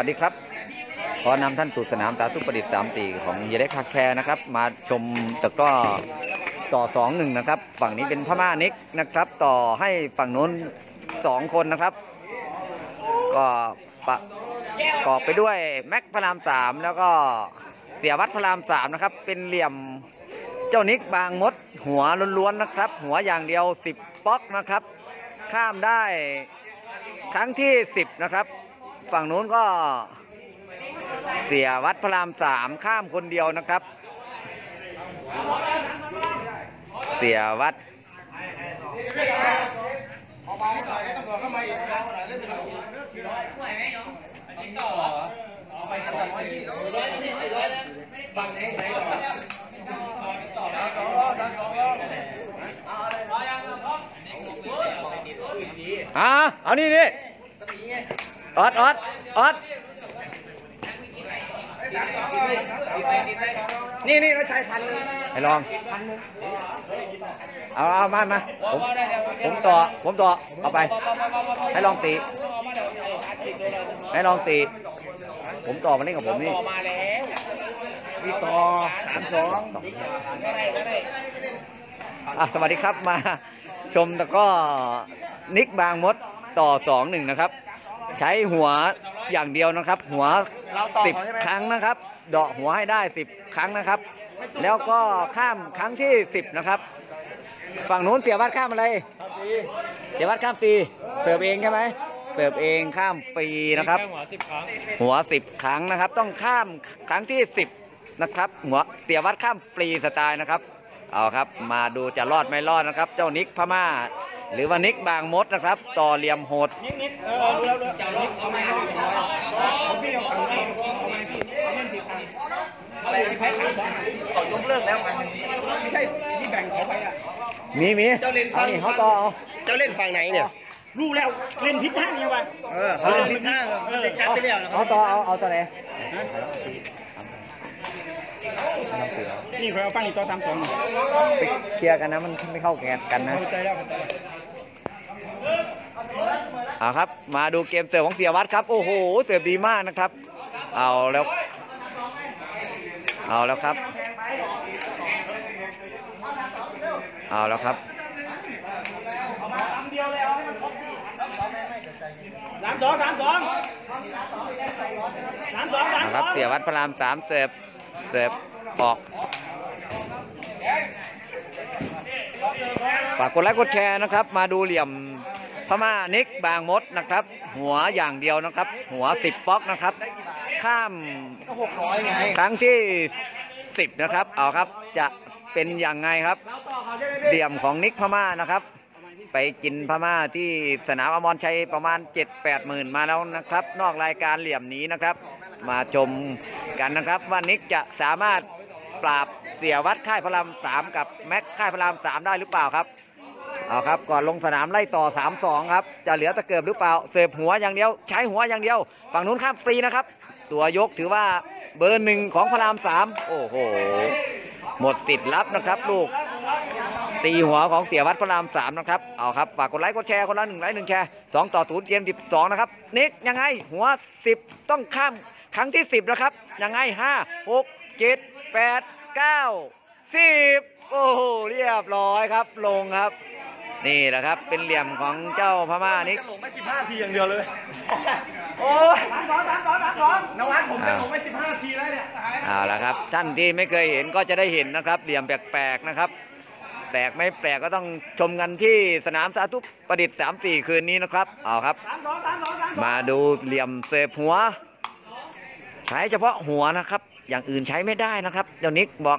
สวัสดีครับ ขอนำท่านสู่สนามสาธุประดิษฐ์สามตีของเยเล็กคาแคร์นะครับ มาชมตะก้อต่อสองหนึ่งนะครับ ฝั่งนี้เป็นพม่านิกนะครับ ต่อให้ฝั่งนู้นสองคนนะครับ ก็ประกอบไปด้วยแม็กพระรามสามแล้วก็เสียวัดพระรามสามนะครับ เป็นเหลี่ยมเจ้านิกบางมด หัวล้วนๆนะครับ หัวอย่างเดียว 10ป๊อกนะครับ ข้ามได้ครั้งที่ 10 นะครับ ฝั่งนู้นก็เสียวัดพระรามสามข้ามคนเดียวนะครับ เสียวัดอ่าเอานี่นี่ ออดออดออดนี่นี่เราใช้พันเลยให้ลองเอาเอามามาผมผมต่อผมต่อเอาไป ให้ลองสีให้ลองสีผมต่อมาเล่นกับผมนี่ต่อมาแล้วพี่ต่อสามสองอะสวัสดีครับมาชมตะกร้อนิกบางมดต่อสองหนึ่งนะครับ ใช้หัวอย่างเดียวนะครับ หัวสิบครั้งนะครับ เดาะหัวให้ได้สิบครั้งนะครับ แล้วก็ข้ามครั้งที่สิบนะครับ ฝั่งนู้นเสียวัดข้ามอะไร เสียวัดข้ามฟรีเสิร์ฟเองใช่ไหมเสิร์ฟเองข้ามฟรีนะครับ หัวสิบครั้งหัวสิบครั้งนะครับ ต้องข้ามครั้งที่สิบนะครับ หัวเสียวัดข้ามฟรีสไตล์นะครับ เอาครับ มาดูจะรอดไม่รอดนะครับ เจ้านิกพม่า หรือว่านิกบางมดนะครับ ต่อเหลี่ยมโหดนิดนิดเออดูแล้วดูจะลบเอาไหมผมพี่เอาฝั่งนี้เอามันสิบพันอะไรใครขายสองเขายกเลิกแล้วกันไม่ใช่ที่แบ่งเขาไปอะมีมีเจ้าเล่นฟัเอางนี่เขาต่อเอาเจ้าเล่นฝั่งไหนเนี่ยรู้แล้วเล่นพิษท่างยังไงเออเขาเล่นผิดทางเขาเล่นจัดไปแล้วนะคเอารับต่อเอาเอาตัวไหน นี่เขาเอาฟังอีกต่อสามสองไปเคลียร์กันนะมันไม่เข้าแกนกันนะเข้าใจแล้วเข้าใจเอาครับ มาดูเกมเสิร์ฟของเสียวัดครับ โอ้โห เสิร์ฟดีมากนะครับ เอาแล้ว เอาแล้วครับ เอาแล้วครับสามสองสามสองสามสองสามนะครับ เสียวัดพระรามสามเสิร์ฟเสิร์ฟ ออก ฝากกดไลค์กดแชร์นะครับ มาดูเหลี่ยมพม่านิกบางมดนะครับ หัวอย่างเดียวนะครับ หัวสิบป๊อกนะครับ ข้ามหกร้อยไงครั้งที่สิบนะครับ เอาครับจะเป็นอย่างไงครับเหลี่ยมของนิกพม่านะครับ ไปกินพม่าที่สนามอมรชัยประมาณ 7 8หมื่นมาแล้วนะครับ นอกรายการเหลี่ยมนี้นะครับ มาชมกันนะครับว่านิกจะสามารถ ปราบเสียวัดค่ายพระรามสามกับแม็กค่ายพระรามสามได้หรือเปล่าครับเอาครับก่อนลงสนามไล่ต่อ 3-2 ครับ จะเหลือตะเกิบหรือเปล่าเสิร์ฟหัวอย่างเดียว ใช้หัวอย่างเดียว ฝั่งนู้นข้ามฟรีนะครับ ตัวยกถือว่าเบอร์หนึ่งของพระรามสามโอ้โห หมดติดรับนะครับ ลูก ตีหัวของเสียวัดพระรามสามนะครับ เอาครับ ฝากกดไลค์กดแชร์คนละหนึ่งไลค์หนึ่งแชร์สองต่อศูนย์เกมสิบสองนะครับนิกยังไงหัวสิบต้องข้ามครั้งที่สิบนะครับยังไงห้าหกเจ็ด แปดเก้าสิบโอ้โหเรียบร้อยครับลงครับ นี่แหละครับเป็นเหลี่ยมของเจ้าพม่านิกลงไม่สิบห้าทีอย่างเดียวเลย โอ้ยสามสองสามสองสามสองนวัดผมจะลงไม่สิบห้าทีแล้วเนี่ย เอาละครับท่านที่ไม่เคยเห็นก็จะได้เห็นนะครับ เหลี่ยมแปลกๆนะครับ แปลกไม่แปลกก็ต้องชมกันที่สนามสาธุประดิษฐ์3 4 คืนนี้นะครับเอาครับ สามสองสามสองสามสองมาดูเหลี่ยมเสพหัวใช้เฉพาะหัวนะครับ อย่างอื่นใช้ไม่ได้นะครับ เดี๋ยวนิกบอก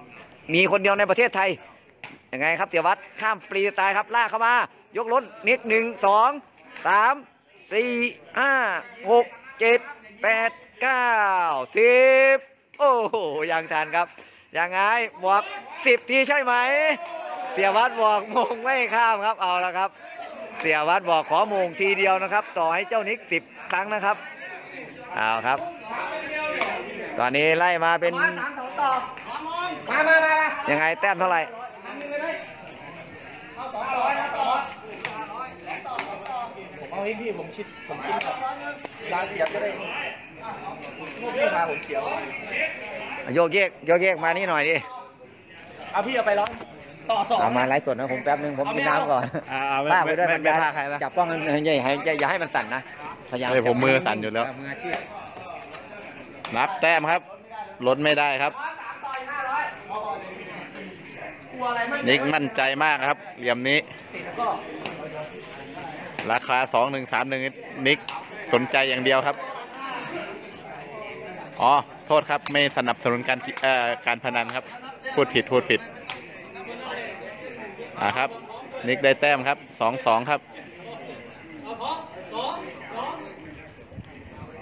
มีคนเดียวในประเทศไทยยังไงครับเสียวัดข้ามฟรีสไตล์ครับลากเข้ามา ยกล้นนิกหนึ่งสองสามสี่ห้าหกเจ็ดแปดเก้าสิบโอ้โหยังทันครับยังไงบอกสิบทีใช่ไหม เสียวัดบอกมงไม่ข้ามครับเอาละครับ เสียวัดบอกขอมงทีเดียวนะครับ ต่อให้เจ้านิกสิบครั้งนะครับเอาครับ ตอนนี้ไล่มาเป็นสามสองต่อมามามามายังไงแต้มเท่าไหร่ผมเอาให้พี่ผมคิดผมคิดแบบร้านเสียบก็ได้พี่พาผมเสียวโยกเยกโยกเยกมานี่หน่อยดิเอาพี่เอาไปร้องต่อสองเอามาไลฟ์สดนะผมแป๊บนึงผมกินน้ำก่อนอ่าเอาไม่ป้าไปด้วยไม่บรรไม่ยายพาใครนะจับกล้องอย่าให้อย่าอย่าให้มันสั่นนะพยายามเฮ้ยผมจับมือสั่นอยู่แล้วมืออาชีพ นับแต้มครับลดไม่ได้ครับ นิกมั่นใจมากครับ เหลี่ยมนี้ ราคาสองหนึ่งสามหนึ่งนิกสนใจอย่างเดียวครับ อ๋อ โทษครับไม่สนับสนุนการเอ่อการพนันครับ พูดผิดพูดผิด อ่าครับ นิกได้แต้มครับสองสองครับ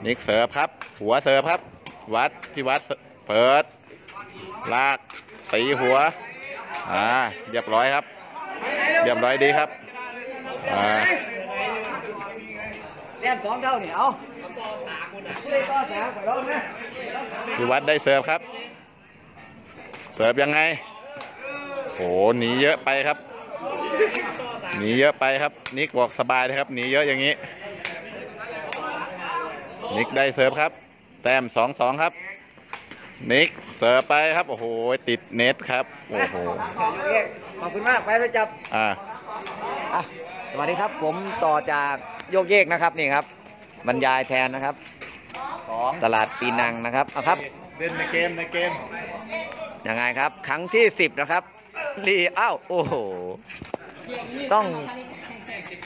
นิกเสิร์ฟครับ หัวเสิร์ฟครับ วัดพี่วัดเปิด ลากตีหัว อ่าเรียบร้อยครับเรียบร้อยดีครับ อ่าแต้มสองเท่านี่เอาผู้ใดต่อสามไปร้องนะพี่วัดได้เสิร์ฟครับ เสิร์ฟยังไงโหหนีเยอะไปครับหนีเยอะไปครับ นิกบอกสบายเลยครับหนีเยอะอย่างนี้ นิกได้เสิร์ฟครับ แต้มสองสองครับ นิกเสิร์ฟไปครับ โอ้โห ติดเน็ตครับ โอ้โห ขอบคุณมาก ไปไปจับ อ่าอะสวัสดีครับ ผมต่อจากโยกเยกนะครับนี่ครับ บรรยายแทนนะครับ สองตลาดปีนังนะครับเอาครับ เล่นในเกมในเกม ยังไงครับ ครั้งที่ 10 นะครับรีอ้าว โอ้โห ต้อง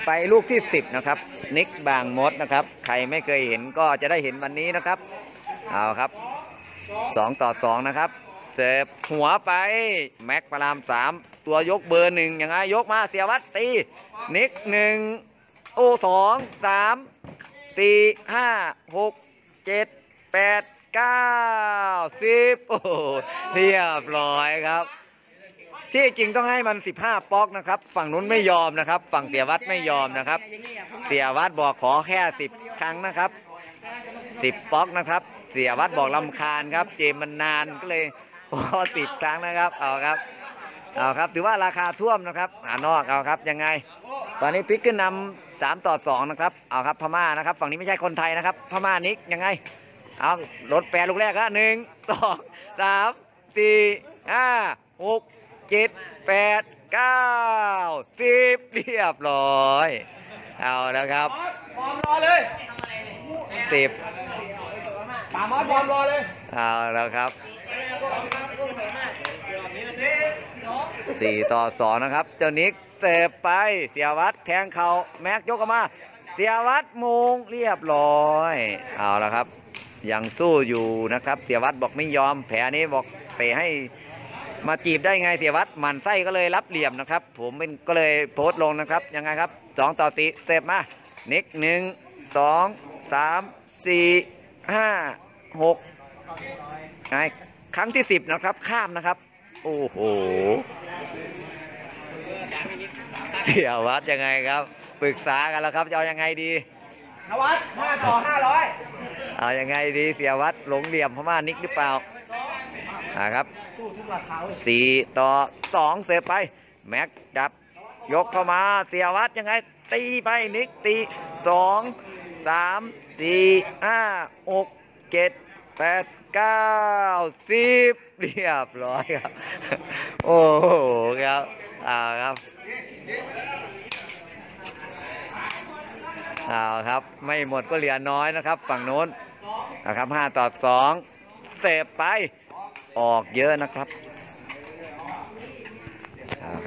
ไปลูกที่ 10 นะครับ นิกบางมดนะครับ ใครไม่เคยเห็นก็จะได้เห็นวันนี้นะครับ เอาครับ 2 ต่อ 2 นะครับ เสิร์ฟหัวไป แม็กพระราม 3 ตัวยกเบอร์หนึ่งยังไงยกมาเสียวัดตี นิกหนึ่งโอสองสามตีห้าหกเจ็ดแปดเก้าสิบโอ้เรียบร้อยครับ ที่จริงต้องให้มัน 15ป๊อกนะครับ ฝั่งนู้นไม่ยอมนะครับ ฝั่งเสียวัดไม่ยอมนะครับ เสียวัดบอกขอแค่ 10 ครั้งนะครับ 10ป๊อกนะครับ เสียวัดบอกลำคาญครับ เจมมันนานก็เลยขอสิบครั้งนะครับ เอาครับ เอาครับ ถือว่าราคาท่วมนะครับ หานอกเอาครับ ยังไง ตอนนี้พลิกขึ้นนำสามต่อสองนะครับ เอาครับ พม่านะครับ ฝั่งนี้ไม่ใช่คนไทยนะครับ พม่านิกยังไง เอารถแปรลูกแรกก็หนึ่งสองสามสี่ห้าหก เจ็ดแปดเก้าสิบเรียบร้อย เอาแล้วครับบอมรอเลยสิบป่ามอสบอมรอเลย เอาแล้วครับสี่ต่อสองนะครับ เจ้านิกเสิร์ฟไปเสียวัดแทงเขาแม็กยกออกมา เสียวัดมุงเรียบร้อย เอาแล้วครับ ยังสู้อยู่นะครับ เสียวัดบอกไม่ยอม แผลนี้บอกเตะให้ มาจีบได้ไงเสียวัดหมันไส้ก็เลยรับเหลี่ยมนะครับ ผมเป็นก็เลยโพสต์ลงนะครับยังไงครับสองต่อสี่เสิร์ฟมานิกหนึ่งสองสามสี่ห้าหกไงครั้งที่สิบนะครับข้ามนะครับ โอ้โหเสียวัดยังไงครับปรึกษากันแล้วครับจะเอายังไงดีนวัดห้าต่อห้าร้อยเอายังไงดีเสียวัดหลงเหลี่ยมพม่านิกหรือเปล่า อ่าครับสู้ทุกราคาเลยสี่ต่อสองเสียไป แม็กจับยกเข้ามาเสียวัดยังไง ตีไปนิกตีสองสามสี่ห้าหกเจ็ดแปดเก้าสิบเรียบร้อยครับ โอ้โหครับเอาครับเอาครับ ไม่หมดก็เหลือน้อยนะครับ ฝั่งโน้นนะครับห้าต่อสองเตะไป ออกเยอะนะครับ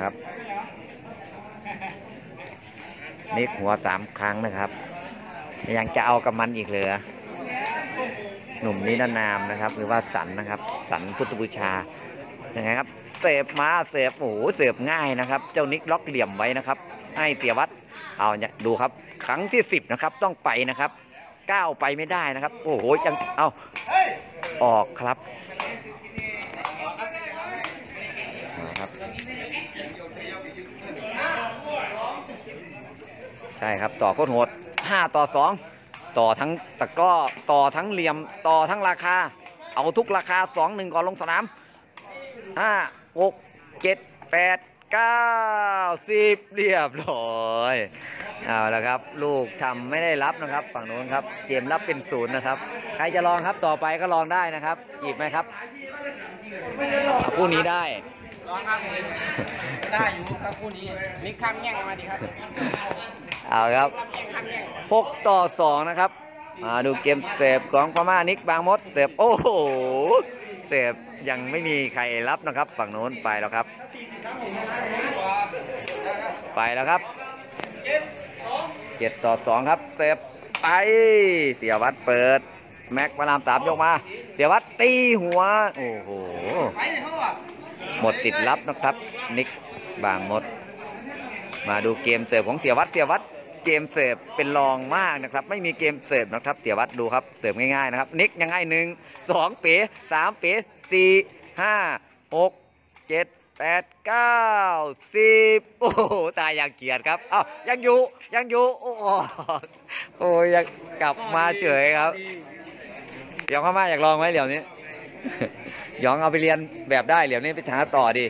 ครับนี่หัวสามครั้งนะครับ ยังจะเอากับมันอีกเหลือ หนุ่มนิรนามนะครับ หรือว่าสันนะครับ สันพุทธบูชายังไงครับเสพมาเสพโอ้โหเสพง่ายนะครับ เจ้านิกล็อกเหลี่ยมไว้นะครับ ให้เสียวัดเอาเนี่ยดูครับ ครั้งที่สิบนะครับต้องไปนะครับก้าวไปไม่ได้นะครับ โอ้โหยังเอาออกครับเอาครับ ใช่ครับต่อโคตรโหด5ต่อ2ต่อทั้งตะกร้อต่อทั้งเหลี่ยมต่อทั้งราคา เอาทุกราคา2 1ก่อนลงสนาม5 6 7 8 9 10เรียบร้อยเอาละครับ ลูกทำไม่ได้รับนะครับ ฝั่งนู้นครับเกมรับเป็นศูนย์นะครับ ใครจะลองครับต่อไปก็ลองได้นะครับจีบไหมครับคู่นี้ได้ ร้องครับได้อยู่ครับคู่นี้มิกข้ามแย่งมาดีครับเอาครับหกต่อสองนะครับมาดูเกมเสพของพม่านิกบางมดเสพโอ้โหเสพยังไม่มีใครรับนะครับ ฝั่งโน้นไปแล้วครับ ไปแล้วครับเจ็ดต่อสองครับเสพไปเสียวัดเปิด แม็กพระรามสามยกมา เสียวัดตีหัว โอ้โห หมดติดรับนะครับ นิกบางมด มาดูเกมเสิร์ฟของเสียวัดเสียวัดเกมเสิร์ฟเป็นรองมากนะครับ ไม่มีเกมเสิร์ฟนะครับ เสียวัดดูครับเสิร์ฟง่ายๆนะครับ นิกยังไงหนึ่งสองเป๋สามเป๋สี่ห้าหกเจ็ดแปดเก้าสิบโอ้โหตายอย่างเกียดครับอ้ายังอยู่ยังอยู่โอ้โหโอ้ยังกลับมาเฉยครับยองเข้ามาอยากลองไหมเหลียวนี้ ยองเอาไปเรียนแบบได้เหลียวนี้ไปหาต่อดิ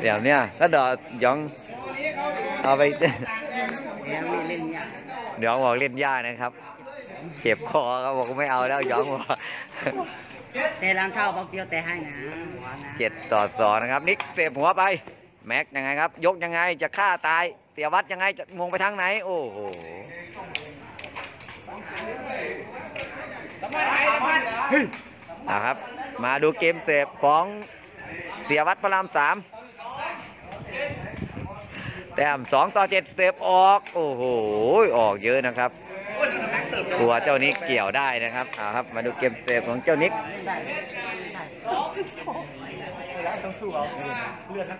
เหลียวเนี้ยถ้าดอยองเอาไปเดี๋ยวบอกเล่นยากนะครับ เจ็บคอครับบอกไม่เอาแล้วย้องบอกเซรังเท่าบอกเดียวแต่ให้นะหัวนะเจ็ดต่อสองนะครับนิกเสียบหัวไปแม็กยังไงครับ ยกยังไงจะฆ่าตายเตียวัดยังไงจะมงไปทางไหน โอ้โหอะครับ มาดูเกมเสพของเสียวัดพระรามสามแต้มสองต่อเจ็ดเสพออก โอ้โห ออกเยอะนะครับกลัวเจ้านิกเกี่ยวได้นะครับเอาครับ มาดูเกมเสพของเจ้านิก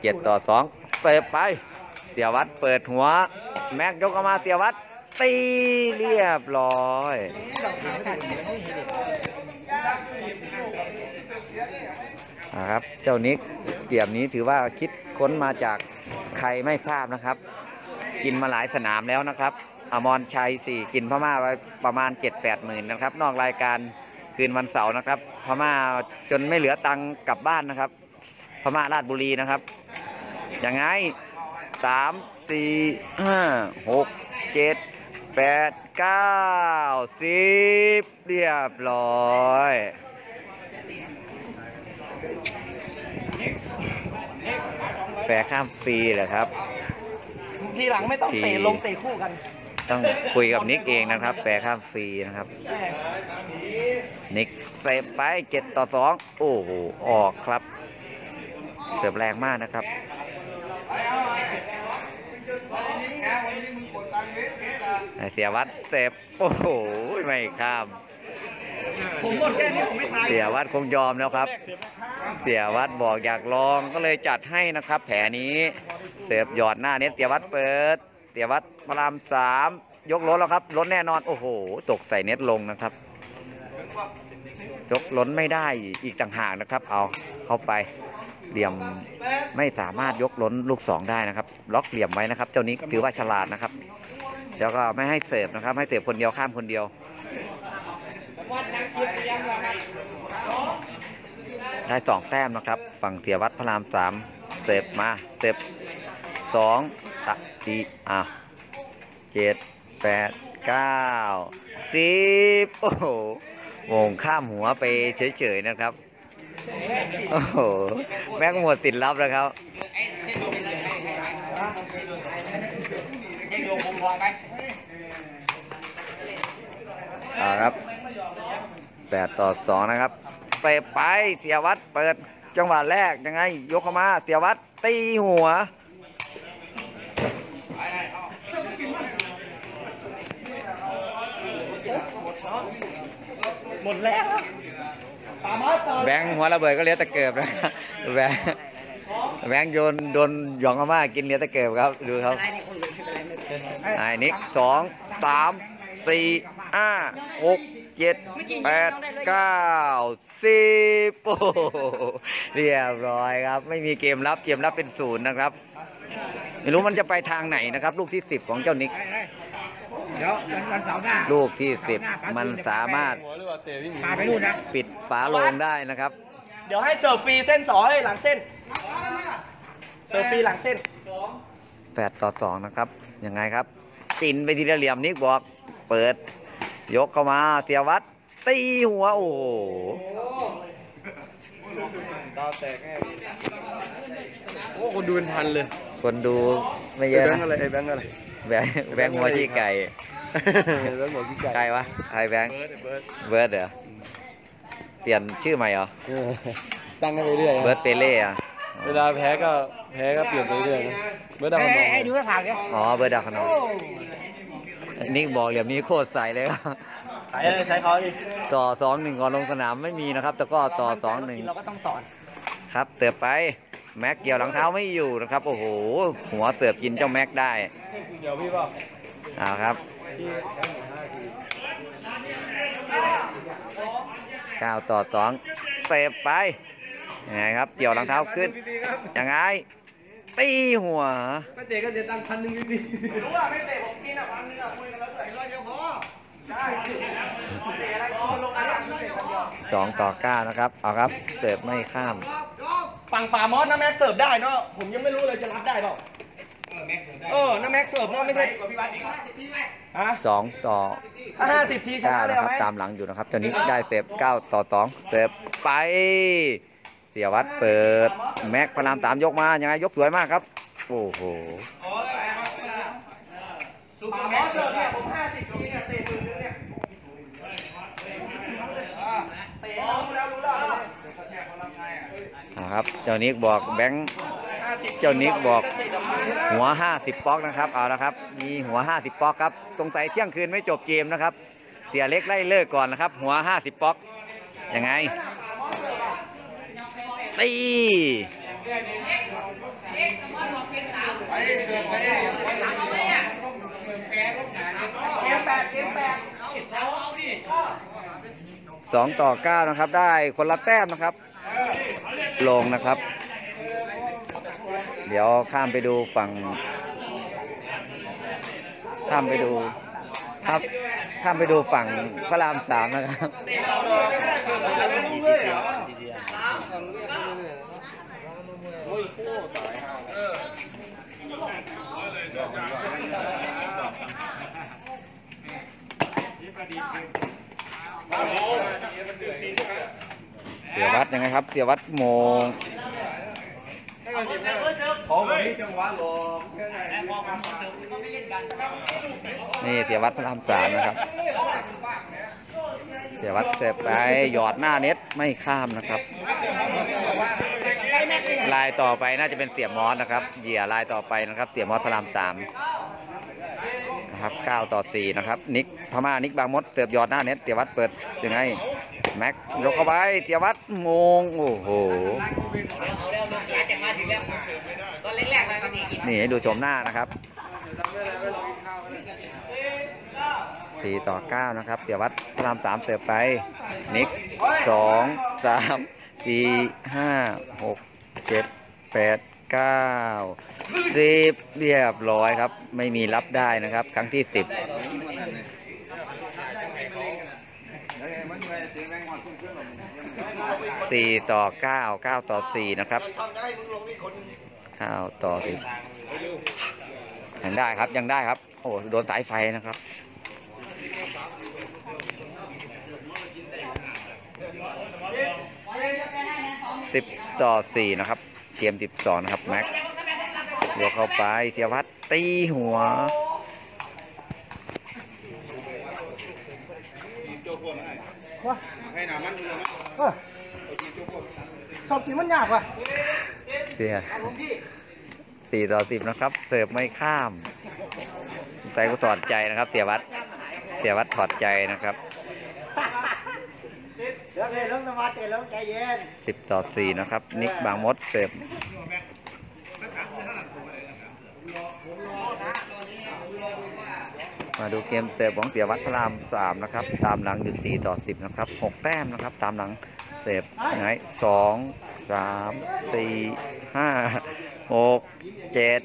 เจ็ดต่อสองเปิดไป เสียวัดเปิดหัว แม็กยกออกมาเสียวัดตีเรียบร้อย นะครับ เจ้านิกเกียบนี้ถือว่าคิดค้นมาจากใครไม่ทราบนะครับ กินมาหลายสนามแล้วนะครับอมรชัยสี่กินพม่าไปประมาณ7 8หมื่นนะครับ นอกรายการคืนวันเสาร์นะครับ พม่าจนไม่เหลือตังกลับบ้านนะครับ พม่าราชบุรีนะครับยังไงสามสี่ห้าหกเจ็ดแปดเก้าสิบเรียบร้อย แปรข้ามฟรีเหรอครับ ทีหลังไม่ต้องเตะทีลงเตะคู่กัน ต้องคุยกับนิกเองนะครับ แปรข้ามฟรีนะครับ นิกเซฟไปเจ็ดต่อสองโอ้โหออกครับ เสิร์ฟแรงมากนะครับเสียวัดเซฟโอ้โหไม่ข้าม ผมหมดแค่นี้ผมไม่ตายเสียวัดคงยอมแล้วครับ เสียวัดบอกอยากลองก็เลยจัดให้นะครับ แผลนี้เสิร์ฟหยอดหน้าเน็ตเสียวัดเปิด เสียวัดพระรามสามยกล้นแล้วครับล้นแน่นอนโอ้โห ตกใส่เน็ตลงนะครับ ยกล้นไม่ได้อีกต่างหากนะครับ เอาเข้าไปเหลี่ยมไม่สามารถยกล้นลูกสองได้นะครับ ล็อกเหลี่ยมไว้นะครับ เจ้านี้ถือว่าฉลาดนะครับแล้วก็ไม่ให้เสิร์ฟนะครับ ให้เสิร์ฟคนเดียวข้ามคนเดียว ได้สองแต้มนะครับ ฝั่งเสียวัดพระรามสามเสิร์ฟมาเสิร์ฟสองตะสี่อะเจ็ดแปดเก้าสิบโอ้โหวงข้ามหัวไปเฉยๆนะครับ โอ้โห แม็กหมดติดรับแล้วครับให้ดูมุมพองไปเอาครับ แปดต่อสองนะครับเตะไปเสียวัดเปิดจังหวะแรกยังไง ยกเข้ามาเสียวัดตีหัวหมดแล้วปามาต่อแบงค์หัวระเบิดก็เลี้ยตะเกียบนะครับแบงค์แบงค์โยนโดนหยองอาม่ากินเลี้ยตะเกียบครับดูครับอะไรนี่คนอื่นเป็นอะไรไม่เป็นไอ้นิกสองสามสี่ห้าหก เจ็ดแปดเก้าสิบโอ้โหเรียบร้อยครับ ไม่มีเกมรับเกมรับเป็นศูนย์นะครับ ไม่รู้มันจะไปทางไหนนะครับ ลูกที่สิบของเจ้านิกเดี๋ยววันเสาร์หน้าลูกที่สิบมันสามารถพาไปนู่นนะปิดฝาโลงได้นะครับ เดี๋ยวให้เสิร์ฟฟรีเส้นสองให้หลังเส้นเสิร์ฟฟรีหลังเส้นแปดต่อสองนะครับ ยังไงครับจินไปทีละเหลี่ยมนิกบอก เปิด ยกเข้ามาเสียวัด ตีหัว โอ้โหดาวแตกแน่โอ้คนดูเป็นพันเลยคนดูไม่เยไอ้อะแบงนะค์อะไรไอ้แบงค์อะไรแบงค์แบงค์หัวที่ไก่ไอ้แบงค์หัวพี่ไก่ใครวะใครแบงค์เบิร์ดเบิร์ดเบิร์ดเหรอเปลี่ยนชื่อใหม่เหรอเออตั้งกันไปเรื่อยเบิร์ดเปเล่อะเวลาแพ้ก็แพ้ก็เปลี่ยนไปเรื่อยนะเบิร์ดดาวน์ไอ้ดูข่าวเนี่ยอ๋อเบิร์ดดาวขนอง นิกบอกเหลี่ยมนี้โคตรใสเลยครับ ใช้ใช้เขาดิต่อสองหนึ่งก่อนลงสนามไม่มีนะครับ แต่ก็ต่อสองหนึ่งเราก็ต้องสอนครับเติบไปแม็กเกี่ยวหลังเท้าไม่อยู่นะครับ โอ้โห หัวเสิร์ฟกินเจ้าแม็กได้เดี๋ยวพี่บอกเอาครับพี่เก้าต่อสองเสิร์ฟไปยังไงครับเกี่ยวหลังเท้าขึ้นยังไง ตีหัวไม่เตะก็เดี๋ยวตั้งพันหนึ่งดีรู้ว่าไม่เตะผมกินอะพันหนึ่งอะคุยกันแล้วด้วยร้อยเดียวพอได้เตะอะไรก็ลงอะไรไม่เตะคนเดียวสองต่อเก้านะครับ เอาครับ เสิร์ฟไม่ข้าม ฝั่งป่ามอสนะแม็กเสิร์ฟได้เนาะ ผมยังไม่รู้เลยจะรับได้เปล่าเออน้าแม็กเสิร์ฟเนาะไม่ใช่ฮะสองต่อถ้าห้าสิบทีชเก้านะเลยนะคเอารับไหมตามหลังอยู่นะครับตอนนี้ได้เสิร์ฟเก้าต่อสองเสิร์ฟไป เสียวัดเปิดแม็กพระรามสามยกมายังไงยกสวยมากครับ โอ้โหป่ามอสเสิร์เนี่ยผมห้าสิบทีเนี่ยเตะมื่นนึงเนี่ยเตะรู้แล้วรู้แล้วครับเจ้านิกบอกแบงค์เจ้านิกบอกหัว50ป๊อกนะครับเอาละครับมีหัว50ป๊อกครับสงสัยเที่ยงคืนไม่จบเกมนะครับ เสียเล็กไล่เลิกก่อนนะครับ หัว50ป๊อกยังไง ตีสองต่อเก้านะครับ ได้คนละแต้มนะครับ ลงนะครับ เดี๋ยวข้ามไปดูฝั่ง ข้ามไปดูครับข้ามไปดูฝั่งพระรามสามนะครับ เสียวัดยังไงครับ เสียวัดโมงนี่เสียวัดพระรามสามนะครับ เสียวัดเสร็จไปหยอดหน้าเน็ตไม่ข้ามนะครับ ลายต่อไปน่าจะเป็นเสียมอสนะครับ เหยื่อลายต่อไปนะครับ เสียมอสพระรามสาม นะครับ9ต่อ4นะครับนิกพม่านิกบางมดเสิร์ฟหยอดหน้าเน็ตเสียวัดเปิดยังไงแม็กยกเข้าไปเสียวัดโมงโอ้โหนี่ให้ดูชมหน้านะครับ4ต่อ9นะครับเสียวัดพระรามสามเสิร์ฟไปนิกสองสามสี่ห้าหก เจ็ดแปดเก้าสิบเรียบร้อยครับ ไม่มีรับได้นะครับ ครั้งที่สิบสี่ต่อเก้าเก้าต่อสี่นะครับเก้าต่อสิบยังได้ครับยังได้ครับ โอ้โดนสายไฟนะครับสิบต่อสี่นะครับ กมสิบสองนะครับแม็กเดี๋ยวเข้าไปเสียวัดตีหัวชอบกินมันยากว่ะเสียสี่ต่อสิบนะครับ เสิร์ฟไม่ข้าม ใส่ก็ถอดใจนะครับ เสียวัดเสียวัดถอดใจนะครับ เดี๋ยวเลยลงสมาธิล้วใจเย็นสิบต่อสี่นะครับ นิกบางมดเสิร์ฟมาดูเกมเสิร์ฟของเสียวัดพระรามสามนะครับ ตามหลังอยู่สี่ต่อสิบนะครับหกแต้มนะครับ ตามหลังเสิร์ฟยังไงสองสามสี่ห้าหกเจ็ด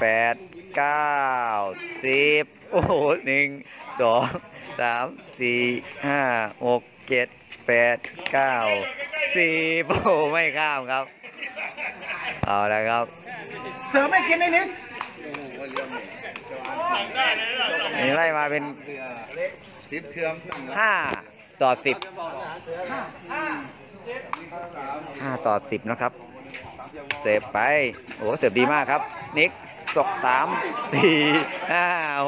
แปดเก้าสิบโอ้โหหนึ่งสองสามสี่ห้าหกเจ็ด แปดเก้าสิบโอ้โหไม่ข้ามครับ เอาละครับ เสือไม่กินไอ้นิดนี่ไล่มาเป็นสิบเทือมห้าต่อสิบห้าต่อสิบนะครับ เสิร์ฟไป โอ้เสิร์ฟดีมากครับ นิกตกสามสี่ห้า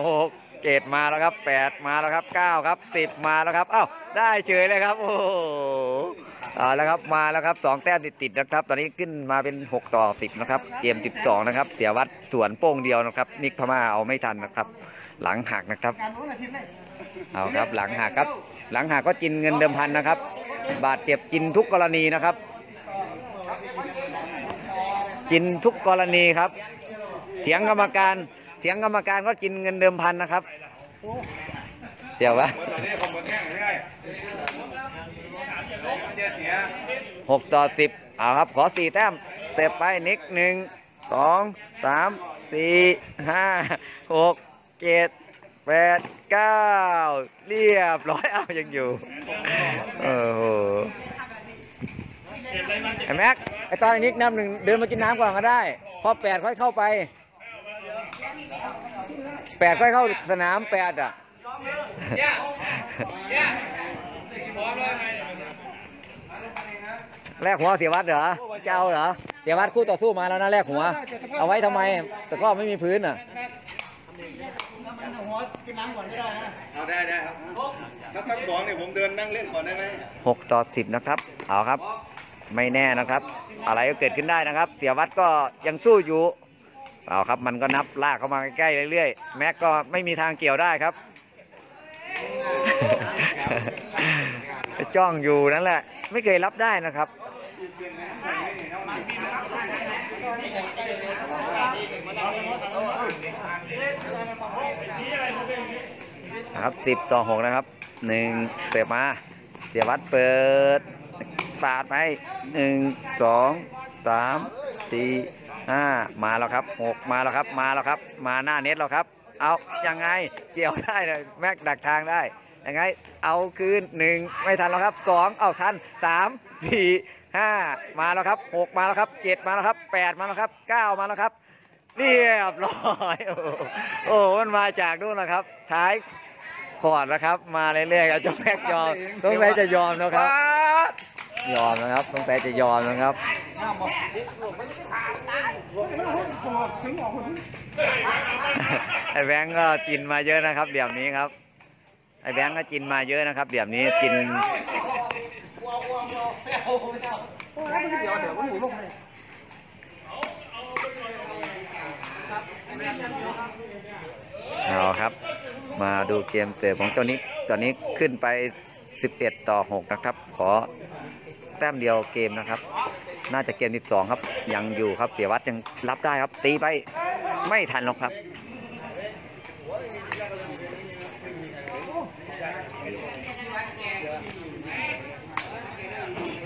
หก เจ็ดมาแล้วครับแปดมาแล้วครับเก้าครับสิบมาแล้วครับเอ้าได้เฉยเลยครับ โอ้เอาแล้วครับมาแล้วครับสองแต้มติดๆนะครับ ตอนนี้ขึ้นมาเป็นหกต่อสิบนะครับเกมสิบสองนะครับ เสียวัดสวนโป้งเดียวนะครับ นิกพม่าเอาไม่ทันนะครับ หลังหักนะครับเอาครับหลังหักครับ หลังหักก็จินเงินเดิมพันนะครับ บาดเจ็บจินทุกกรณีนะครับกินทุกกรณีครับเสียงกรรมการ เสียงกรรมการก็กินเงินเดิมพันนะครับเดี๋ยววะหกต่อสิบเอาครับ ขอสี่แต้มเตะไปนิกหนึ่งสองสามสี่ห้าหกเจ็ดแปดเก้าเรียบร้อยเอายังอยู่โอ้โหไอ้แม็กไอ้ตอนไอ้นิกน้ำหนึ่งเดินมากินน้ำก่อนก็ได้ พอแปดค่อยเข้าไป แปดค่อยเข้าสนามแปดอะแลกหัวเสียวัดเหรอ เจ้าเหรอ เสียวัดคู่ต่อสู้มาแล้วนะแลกหัว เอาไว้ทำไม แต่ก็ไม่มีพื้นอะเอาได้ได้ครับถ้าทั้งสองเนี่ยผมเดินนั่งเล่นก่อนได้ไหมหกต่อสิบนะครับ เอาครับ ไม่แน่นะครับ อะไรก็เกิดขึ้นได้นะครับ เสียวัดก็ยังสู้อยู่ เอาครับมันก็นับลากเข้ามาใกล้ๆเรื่อยๆแม็กก็ไม่มีทางเกี่ยวได้ครับ จ้องอยู่นั่นแหละ ไม่เคยรับได้นะครับครับสิบต่อ6นะครับหนึ่งเปิดมาเสียวัดเปิดปาดไปหนึ่งสองสามสี่ามาแล้วครับหกมาแล้วครับมาแล้วครับ มาหน้าเน็ตแล้วครับ เอายังไงเกี่ยวได้เลยแม็กดักทางได้ยังไงเอาคืนหนึ่งไม่ทันแล้วครับสองเอาทันสามสี่ห้ามาแล้วครับหกมาแล้วครับเจ็ดมาแล้วครับแปดมาแล้วครับเก้ามาแล้วครับเรียบร้อยโอ้โหมันมาจากนู่นนะครับ ท้ายขอดนะครับ มาเรื่อยๆครับเจ้าแม็กยอมต้องไปจะยอมนะครับ ยอมนะครับต้องแต่จะยอมนะครับไอแบงก์ก็จินมาเยอะนะครับเดี๋ยวนี้ครับไอแบงก์ก็จินมาเยอะนะครับเดี๋ยวนี้จินเอาครับ มาดูเกมเตะของเจ้านิกตอนนี้ขึ้นไป 11 ต่อ 6 นะครับ ขอ ต้มเดียวเกมนะครับ น่าจะเกม 12 ครับ ยังอยู่ครับเสียวัดยังรับได้ครับ ตีไปไม่ทันหรอกครับ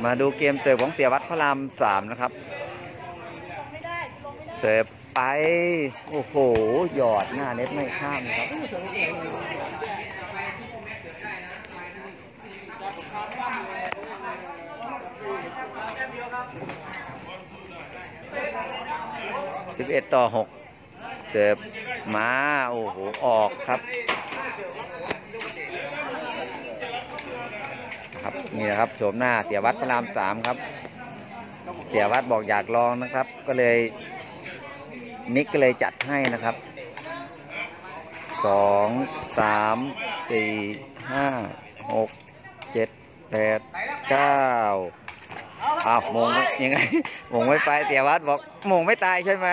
มาดูเกมเสิร์ฟของเสียวัดพระรามสามนะครับ เสิร์ฟไป โอ้โห หยอดหน้าเน็ตไม่ข้ามครับ สิบเอ็ดต่อหกเสิร์ฟมา โอ้โห ออกครับ ครับ นี่นะครับโฉมหน้าเสียวัดพระรามสามครับ เสียวัดบอกอยากลองนะครับ ก็เลยนิกก็เลยจัดให้นะครับสองสามสี่ห้าหกเจ็ดแปดเก้า อ้าวมงไม่ยังไงมงไม่ไปเสียวัดบอกมงไม่ตายใช่ไหม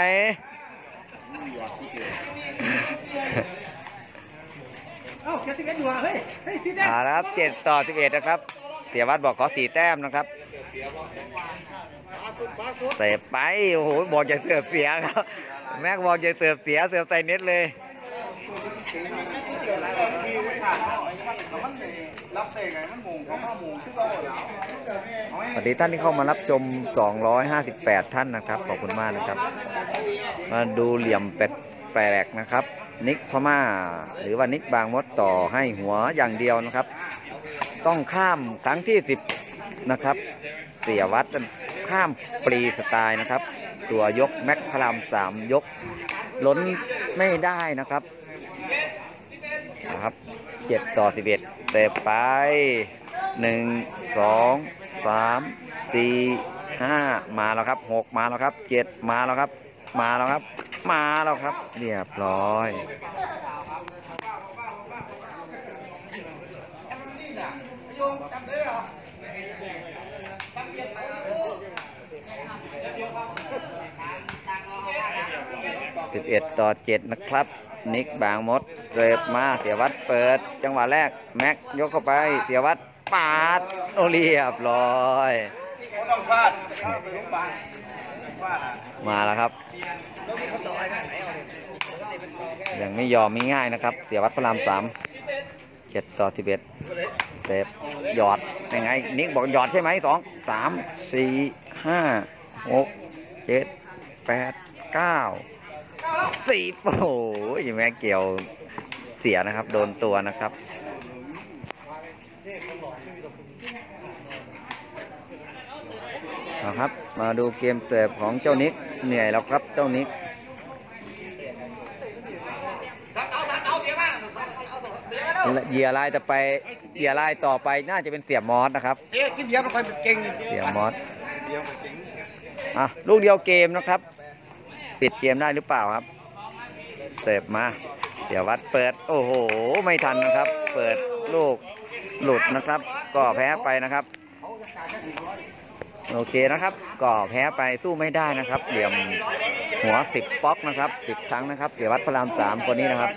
เอ้าแกสิบเอ็ดอยู่อะเฮ้ยเฮ้ยสิบเอ็ดอ่าแล้วครับเจ็ดต่อสิบเอ็ดนะครับ เสียวัดบอกขอสี่แต้มนะครับเตะไปโอ้โหบอกอย่าเสือบเสียครับ แม็กบอกอย่าเสือบเสียเสือบใส่เน็ตเลย สวัสดีท่านที่เข้ามารับชม 258 ท่านนะครับ ขอบคุณมากนะครับ มาดูเหลี่ยมเป็ดแปลกนะครับ นิกพม่า หรือว่านิกบางมดต่อให้หัวอย่างเดียวนะครับ ต้องข้ามครั้งที่ 10 นะครับ เสียวัดข้ามฟรีสไตล์นะครับ ตัวยกแม็กพลามสามยก ล้นไม่ได้นะครับนะครับ เจ็ดต่อสิบเอ็ดเตะไปหนึ่งสองสามสี่ห้ามาแล้วครับหกมาแล้วครับเจ็ดมาแล้วครับ มาแล้วครับ มาแล้วครับ เรียบร้อยสิบเอ็ดต่อเจ็ดนะครับ นิกบางมดเริบมาเสียวัดเปิด จังหวะแรกแม็กยกเข้าไปเสียวัดปาดโอเรียบร้อยต้องฟาดมาแล้วครับ ยังไม่ยอมไม่ง่ายนะครับ เสียวัดพระรามสามเจ็ดต่อสิบเอ็ดเตะหยอดยังไงนิกบอกหยอดใช่ไหมสองสามสี่ห้าหกเจ็ดแปดเก้า สี่โอ้โหแม่เกี่ยวเสียนะครับ โดนตัวนะครับเอาครับ มาดูเกมเสิร์ฟของเจ้านิก เหนื่อยแล้วครับ เจ้านิกเหยื่อลายต่อไปเหยื่อลายต่อไปน่าจะเป็นเสียมอสนะครับเอ๊ะกินเบียร์มันค่อยเก่งเสียมอสอะลูกเดียวเกมนะครับ ปิดเกมได้หรือเปล่าครับเสิร์ฟมาเสียวัดเปิด โอ้โห ไม่ทันนะครับ เปิดลูกหลุดนะครับ ก็แพ้ไปนะครับ โอเคนะครับ ก็แพ้ไปสู้ไม่ได้นะครับ เหลี่ยมหัวสิบป๊อกนะครับสิบครั้งนะครับ เสียวัดพระรามสามคนนี้นะครับ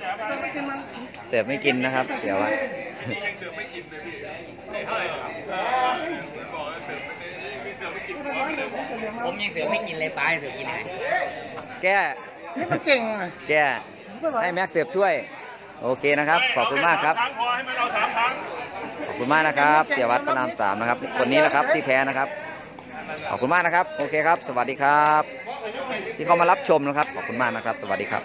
เสิร์ฟไม่กินนะครับ เสียวัดผมยังเสือไม่กินเลยปลาเสือกินไหน แก้ นี่มันเก่งแก้ให้แม็กเสิร์ฟช่วย โอเคนะครับ ขอบคุณมากครับขอบคุณมากนะครับ เสียวัดพระรามสามนะครับ คนนี้นะครับที่แพ้นะครับ ขอบคุณมากนะครับ โอเคครับ สวัสดีครับ ที่เข้ามารับชมนะครับ ขอบคุณมากนะครับ สวัสดีครับ